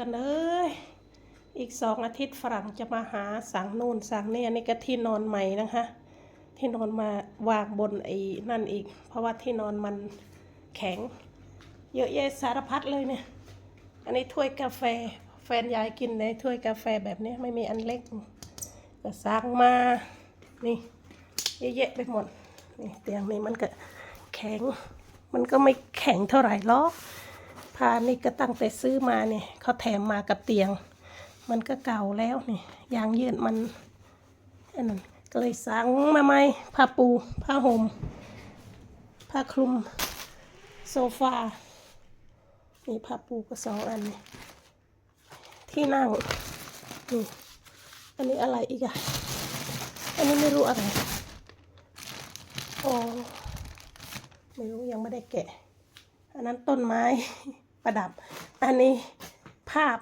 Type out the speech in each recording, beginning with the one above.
อนเอ้ยอีกสองอาทิตย์ฝรั่งจะมาหาสั่งนู่นสั่งนี่อันนี้ก็ที่นอนใหม่นะคะ ที่นอนมาวางบนไอ้นั่นอีก เพราะว่าที่นอนมันแข็ง เยอะแยะสารพัดเลยเนี่ย อันนี้ถ้วยกาแฟแฟนยายกินในถ้วยกาแฟแบบนี้ไม่มีอันเล็กก็สั่งมานี่เยอะแยะไปหมดนี่เตียงนี้มันก็แข็ง มันก็ไม่แข็งเท่าไหร่หรอก ผ้านี่ก็ตั้งแต่ซื้อมาเนี่ยเขาแถมมากับเตียง มันก็เก่าแล้วนี่ยางยืดมันอันนั้นก็เลยสั่งมาใหม่ผ้าปู ผ้าห่มผ้าคลุมโซฟานี่ผ้าปูก็สองอันนี่ที่นั่งนี่อันนี้อะไรอีกอะอันนี้ไม่รู้อะไรอ๋อไม่รู้ยังไม่ได้แกะ อันนั้นต้นไม้ ประดับ อันนี้ภาพ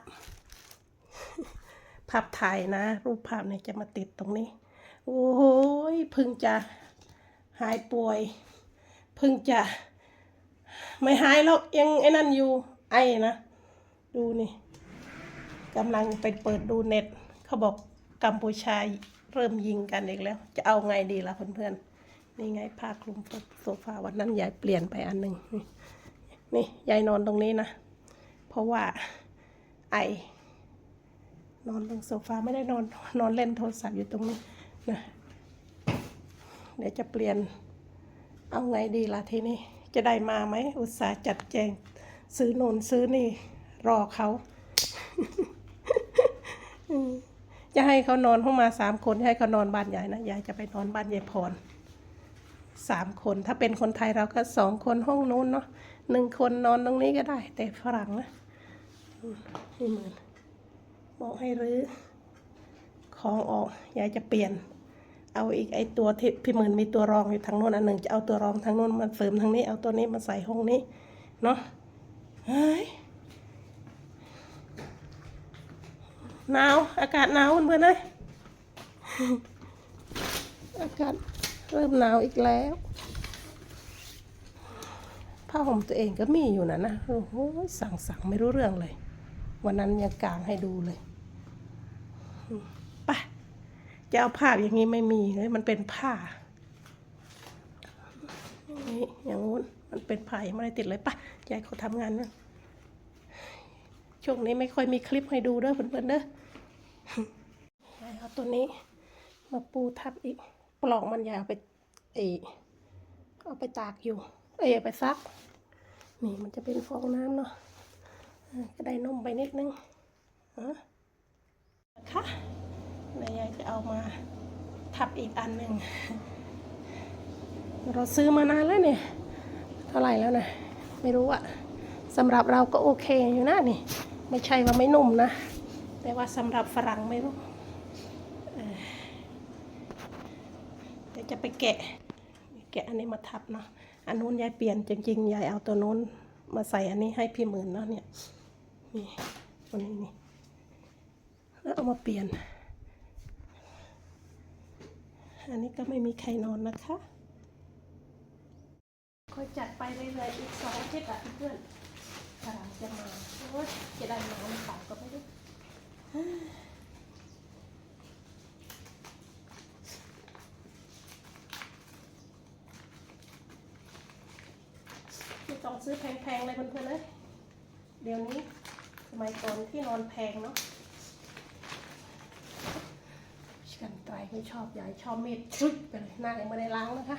ภาพถ่ายนะ รูปภาพเนี่ยจะมาติดตรงนี้ โอ้ยพึ่งจะหายป่วย พึ่งจะ ไม่หายแล้วยังไอ้นั่นอยู่ ไอ้นะ ดูนี่กำลังไปเปิดดูเน็ต เขาบอกกัมพูชาเริ่มยิงกันอีกแล้ว จะเอาไงดีล่ะเพื่อนๆนี่ไงผ้าคลุมโซฟาวันนั้นยายเปลี่ยนไปอันหนึ่ง นี่ยายนอนตรงนี้นะ เพราะว่าไอ นอนตรงโซฟาไม่ได้นอนนอนเล่นโทรศัพท์อยู่ตรงนี้นะเดี๋ยวจะเปลี่ยนเอาไงดีล่ะทีนี้จะได้มาไหม อุตส่าห์จัดแจง ซื้อโนนซื้อนี่ รอเขา จะให้เขานอนเข้ามาสามคนให้เขานอนบ้านยายนะยายจะไปนอนบ้านยายพรสามคน ถ้าเป็นคนไทยเราก็สองคนห้องนู้นเนาะ หนึ่งคนนอนตรงนี้ก็ได้ แต่ฝรั่งนะนี่เหมื่นบอกให้รื้อของออกยายจะเปลี่ยน เอาอีกไอตัวที่พี่หมื่นมีตัวรองอยู่ทางโน้นอันหนึ่งจะเอาตัวรองทางโน้นมาเสริมทางนี้ เอาตัวนี้มาใส่ห้องนี้เนาะเฮ้ยหนาวอากาศหนาวเพื่อนๆเลยอากาศเริ่มหนาวอีกแล้ว ผ้าห่มตัวเองก็มีอยู่นะนะโอ้โหสั่งสั่งไม่รู้เรื่องเลย วันนั้นยังกลางให้ดูเลยไปจะเอาภาพอย่างนี้ไม่มีเลยมันเป็นผ้านี่อย่างงู้นมันเป็นผ้ายังไม่ได้ติดเลยปะยายเขาทำงานนะช่วงนี้ไม่ค่อยมีคลิปให้ดูเด้อเพื่อนๆเด้อยายเอาตัวนี้ มาปูทับอีกปลอกมันยายเอาไปเออเอาไปตากอยู่ เอยเอไปซัก นี่มันจะเป็นฟองน้ำเนาะก็ได้นมไปนิดนึงอะคะเดี๋ยยายจะเอามาทับอีกอันหนึ่ง เราซื้อมานานแล้วเนี่ย เท่าไหร่แล้วนะ ไม่รู้อะสำหรับเราก็โอเคอยู่นะนี่ ไม่ใช่ว่าไม่นุ่มนะ แต่ว่าสำหรับฝรั่งไม่รู้เดี๋ยวจะไปแกะ แกะอันนี้มาทับเนาะ อันนู้นยายเปลี่ยนจริงๆยายเอาตัวนู้นมาใส่อันนี้ให้พี่หมื่นเนาะเนี่ยนี่ตัวนี้นี่แล้วเอามาเปลี่ยน อันนี้ก็ไม่มีใครนอนนะคะค่อยจัดไปเรื่อยๆอีกสองอาทิตย์อะเพื่อนฝรั่งจะมาโอ้ยจะได้มาหรือเปล่าก็ไม่รู้ไม่ต้อง ซื้อแพงๆเลยเพื่อนๆเลยเดี๋ยวนี้สมัยก่อนที่นอนแพงเนาะกันไตรไม่ชอบยายชอบมีดชุดไปเลยหน้ายังไม่ได้ล้างนะคะ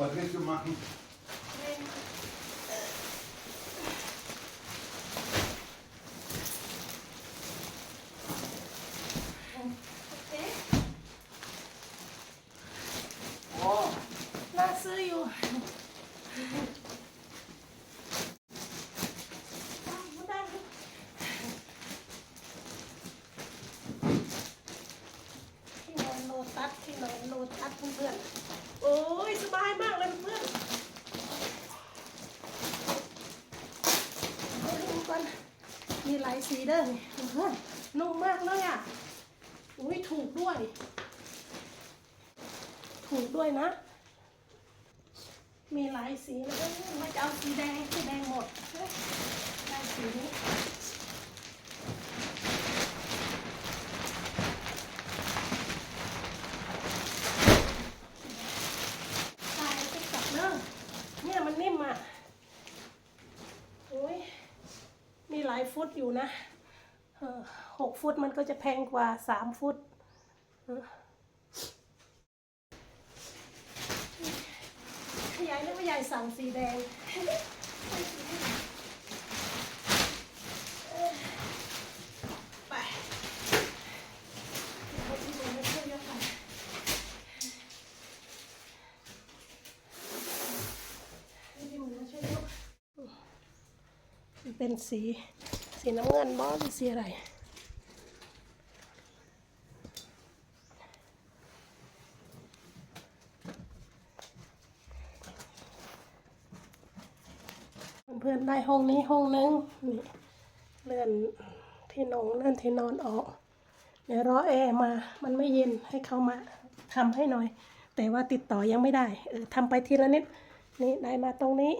Patrício Marques. ายสีเด้อนี่เพื่อนนุ่มมากเลยอะ อุ้ยถูกด้วย ถูกด้วยนะ มีหลายสีเลยไม่จะเอาสีแดงสีแดงหมดได้สีนี้เนี่ยมันนิ่มอะ โอ้ย มีหลายฟุตอยู่นะหกฟุตมันก็จะแพงกว่าสามฟุต ขยายแล้ว่ายายสั่งสีแดงไปเอาที่มือมาช่วยยกไปเอาที่มือมาช่วยยกมัน เป็นสีสีน้ำเงินบอสหรือสีอะไรเพื่อนๆได้ห้องนี้ห้องนึงนี่เลื่อนที่นอนเลื่อนที่นอนออกเดี๋ยวรอแอร์มามันไม่เย็นให้เขามาทำให้หน่อย แต่ว่าติดต่อยังไม่ได้เออทำไปทีละนิดนี่ได้มาตรงนี้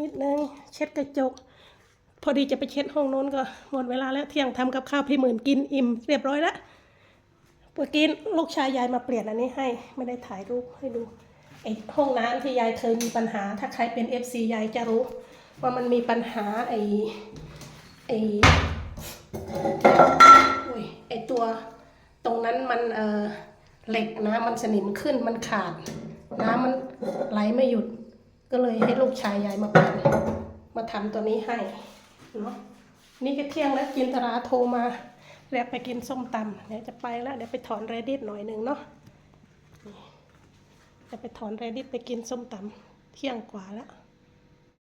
นิดนึงเช็ดกระจก พอดีจะไปเช็ดห้องโน้นก็หมดเวลาแล้วเที่ยงทำกับข้าวพี่หมื่นกินอิ่มเรียบร้อยแล้วเมื่อกี้ลูกชายยายมาเปลี่ยนอันนี้ให้ไม่ได้ถ่ายรูปให้ดูไอ้ห้องน้ำที่ยายเคยมีปัญหา ถ้าใครเป็น FC ยายจะรู้ ว่ามันมีปัญหาไอ้ไอ้ยไอ้ตัวตรงนั้นมันเออเหล็กนะมันสนิมขึ้นมันขาด น้ำมันไหลไม่หยุด ก็เลยให้ลูกชายยายมาเปลี่ยนมาทำตัวนี้ให้ เนาะนี่ก็เที่ยงแล้วจินตราโทรมาเรียกไปกินส้มตำเดี๋ยวจะไปแล้วเดี๋ยวไปถอนเรดิตหน่อยหนึ่งเนาะจะไปถอนเรดิตไปกินส้มตำเที่ยงกว่าแล้ว